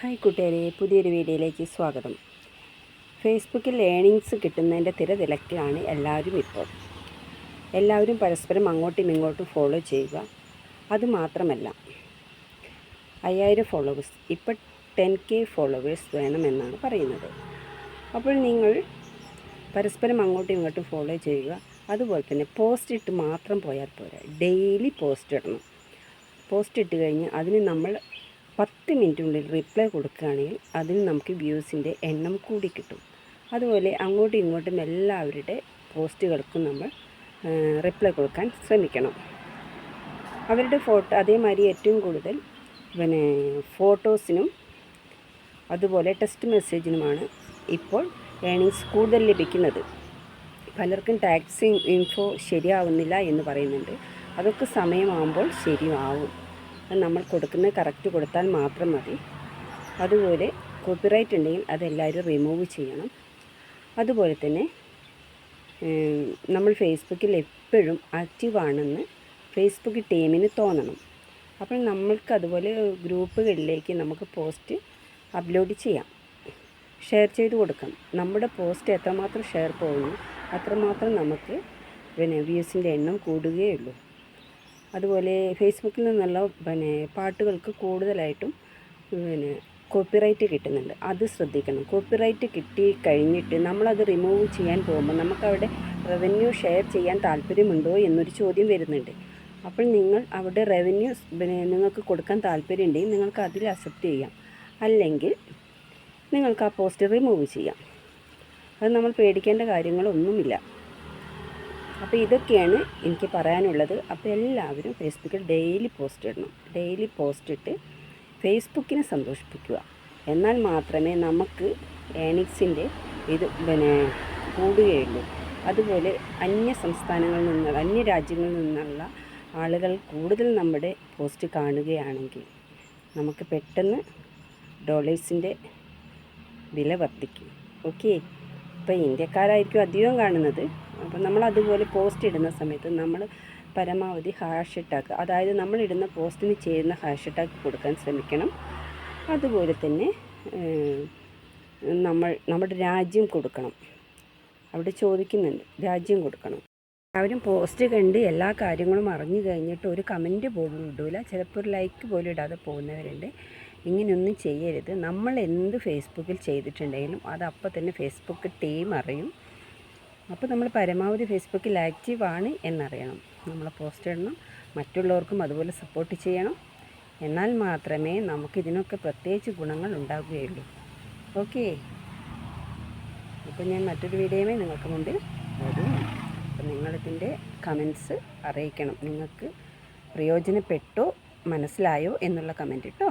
Hi കൂട്ടുകാരെ പുതിയൊരു വീഡിയോയിലേക്ക് സ്വാഗതം. ഫേസ്ബുക്കിൽ ലേണിങ്സ് കിട്ടുന്നതിന്റെ തിരതിലക്കിലാണ് എല്ലാവരും ഇപ്പോൾ. എല്ലാവരും പരസ്പരം അങ്ങോട്ടും ഇങ്ങോട്ടും ഫോളോ ചെയ്യുക അതുമാത്രമല്ല അയ്യായിരം ഫോളോവേഴ്സ് ഇപ്പോൾ ടെൻ കെ ഫോളോവേഴ്സ് വേണമെന്നാണ് പറയുന്നത്. അപ്പോൾ നിങ്ങൾ പരസ്പരം അങ്ങോട്ടും ഇങ്ങോട്ടും ഫോളോ ചെയ്യുക അതുപോലെ തന്നെ പോസ്റ്റ് ഇട്ട് മാത്രം പോയാൽ പോരാ ഡെയിലി പോസ്റ്റ് ഇടണം. പോസ്റ്റ് ഇട്ട് കഴിഞ്ഞ് അതിന് നമ്മൾ പത്ത് മിനിറ്റിനുള്ളിൽ റിപ്ലൈ കൊടുക്കുകയാണെങ്കിൽ അതിൽ നമുക്ക് വ്യൂസിന്റെ എണ്ണം കൂടി കിട്ടും. അതുപോലെ അങ്ങോട്ടും ഇങ്ങോട്ടും എല്ലാവരുടെ പോസ്റ്റുകൾക്കും നമ്മൾ റിപ്ലൈ കൊടുക്കാൻ ശ്രമിക്കണം. അവരുടെ ഫോട്ടോ അതേമാതിരി ഏറ്റവും കൂടുതൽ പിന്നെ ഫോട്ടോസിനും അതുപോലെ ടെക്സ്റ്റ് മെസ്സേജിനുമാണ് ഇപ്പോൾ ഏണിങ്സ് കൂടുതൽ ലഭിക്കുന്നത്. പലർക്കും ടാക്സി ഇൻഫോ ശരിയാവുന്നില്ല എന്ന് പറയുന്നുണ്ട്. അതൊക്കെ സമയമാകുമ്പോൾ ശരിയാവും. നമ്മൾ കൊടുക്കുന്ന കറക്റ്റ് കൊടുത്താൽ മാത്രം മതി. അതുപോലെ കോപ്പിറൈറ്റ് ഉണ്ടെങ്കിൽ അതെല്ലാവരും റിമൂവ് ചെയ്യണം. അതുപോലെ തന്നെ നമ്മൾ ഫേസ്ബുക്കിൽ എപ്പോഴും ആക്റ്റീവാണെന്ന് ഫേസ്ബുക്ക് ടീമിന് തോന്നണം. അപ്പോൾ നമ്മൾക്ക് അതുപോലെ ഗ്രൂപ്പുകളിലേക്ക് നമുക്ക് പോസ്റ്റ് അപ്ലോഡ് ചെയ്യാം. ഷെയർ ചെയ്ത് കൊടുക്കാം നമ്മുടെ പോസ്റ്റ് എത്രമാത്രം ഷെയർ പോകുന്നു അത്രമാത്രം നമുക്ക് പിന്നെ വ്യൂസിന്റെ എണ്ണം കൂടുകയുള്ളൂ അതുപോലെ ഫേസ്ബുക്കിൽ നിന്നുള്ള പിന്നെ പാട്ടുകൾക്ക് കൂടുതലായിട്ടും പിന്നെ കോപ്പിറൈറ്റ് കിട്ടുന്നുണ്ട്. അത് ശ്രദ്ധിക്കണം. കോപ്പിറൈറ്റ് കിട്ടി കഴിഞ്ഞിട്ട് നമ്മളത് റിമൂവ് ചെയ്യാൻ പോകുമ്പോൾ നമുക്കവിടെ റവന്യൂ ഷെയർ ചെയ്യാൻ താല്പര്യമുണ്ടോ എന്നൊരു ചോദ്യം വരുന്നുണ്ട്. അപ്പോൾ നിങ്ങൾ അവിടെ റവന്യൂ പിന്നെ നിങ്ങൾക്ക് കൊടുക്കാൻ താല്പര്യമുണ്ടെങ്കിൽ നിങ്ങൾക്ക് അതിൽ അക്സെപ്റ്റ് ചെയ്യാം. അല്ലെങ്കിൽ നിങ്ങൾക്ക് ആ പോസ്റ്റ് റിമൂവ് ചെയ്യാം. അത് നമ്മൾ പേടിക്കേണ്ട കാര്യങ്ങളൊന്നുമില്ല. അപ്പോൾ ഇതൊക്കെയാണ് എനിക്ക് പറയാനുള്ളത്. അപ്പോൾ എല്ലാവരും ഫേസ്ബുക്കിൽ ഡെയിലി പോസ്റ്റ് ഇടണം. ഡെയിലി പോസ്റ്റ് ഇട്ട് ഫേസ്ബുക്കിനെ സന്തോഷിപ്പിക്കുക. എന്നാൽ മാത്രമേ നമുക്ക് ഏണിക്സിന്റെ ഇത് പിന്നെ കൂടുകയുള്ളൂ. അതുപോലെ അന്യ സംസ്ഥാനങ്ങളിൽ നിന്നുള്ള അന്യ രാജ്യങ്ങളിൽ നിന്നുള്ള ആളുകൾ കൂടുതൽ നമ്മുടെ പോസ്റ്റ് കാണുകയാണെങ്കിൽ നമുക്ക് പെട്ടെന്ന് ഡോളേഴ്സിന്റെ വില വർദ്ധിക്കും. ഓക്കെ ഇപ്പോൾ ഇന്ത്യക്കാരായിരിക്കും അധികം കാണുന്നത്. അപ്പോൾ നമ്മൾ അതുപോലെ പോസ്റ്റ് ഇടുന്ന സമയത്ത് നമ്മൾ പരമാവധി ഹാഷ് ടാഗ് അതായത് നമ്മളിടുന്ന പോസ്റ്റിന് ചേരുന്ന ഹാഷ് ടാഗ് കൊടുക്കാൻ ശ്രമിക്കണം. അതുപോലെ തന്നെ നമ്മൾ നമ്മുടെ രാജ്യം കൊടുക്കണം. അവിടെ ചോദിക്കുന്നുണ്ട് രാജ്യം കൊടുക്കണം. എല്ലാവരും പോസ്റ്റ് കണ്ട് എല്ലാ കാര്യങ്ങളും അറിഞ്ഞു കഴിഞ്ഞിട്ട് ഒരു കമന്റ് പോലും ഇടൂല. ചിലപ്പോൾ ഒരു ലൈക്ക് പോലും ഇടാതെ പോകുന്നവരുണ്ട്. ഇങ്ങനെയൊന്നും ചെയ്യരുത്. നമ്മൾ എന്ത് ഫേസ്ബുക്കിൽ ചെയ്തിട്ടുണ്ടെങ്കിലും അത് അപ്പം തന്നെ ഫേസ്ബുക്ക് ടീം അറിയും. അപ്പോൾ നമ്മൾ പരമാവധി ഫേസ്ബുക്കിൽ ആക്റ്റീവ് ആണ് എന്നറിയണം. നമ്മൾ പോസ്റ്റ് ഇടണം. മറ്റുള്ളവർക്കും അതുപോലെ സപ്പോർട്ട് ചെയ്യണം. എന്നാൽ മാത്രമേ നമുക്ക് ഇതിനൊക്കെ പ്രത്യേകിച്ച് ഗുണങ്ങൾ ഉണ്ടാകുകയുള്ളൂ ഓക്കെ? അപ്പോൾ ഞാൻ മറ്റൊരു വീഡിയോയുമായി നിങ്ങൾക്ക് മുമ്പിൽ വരും അപ്പോൾ നിങ്ങളിതിന്റെ കമൻസ് അറിയിക്കണം. നിങ്ങൾക്ക് പ്രയോജനപ്പെട്ടോ മനസ്സിലായോ എന്നുള്ള കമന്റ് കേട്ടോ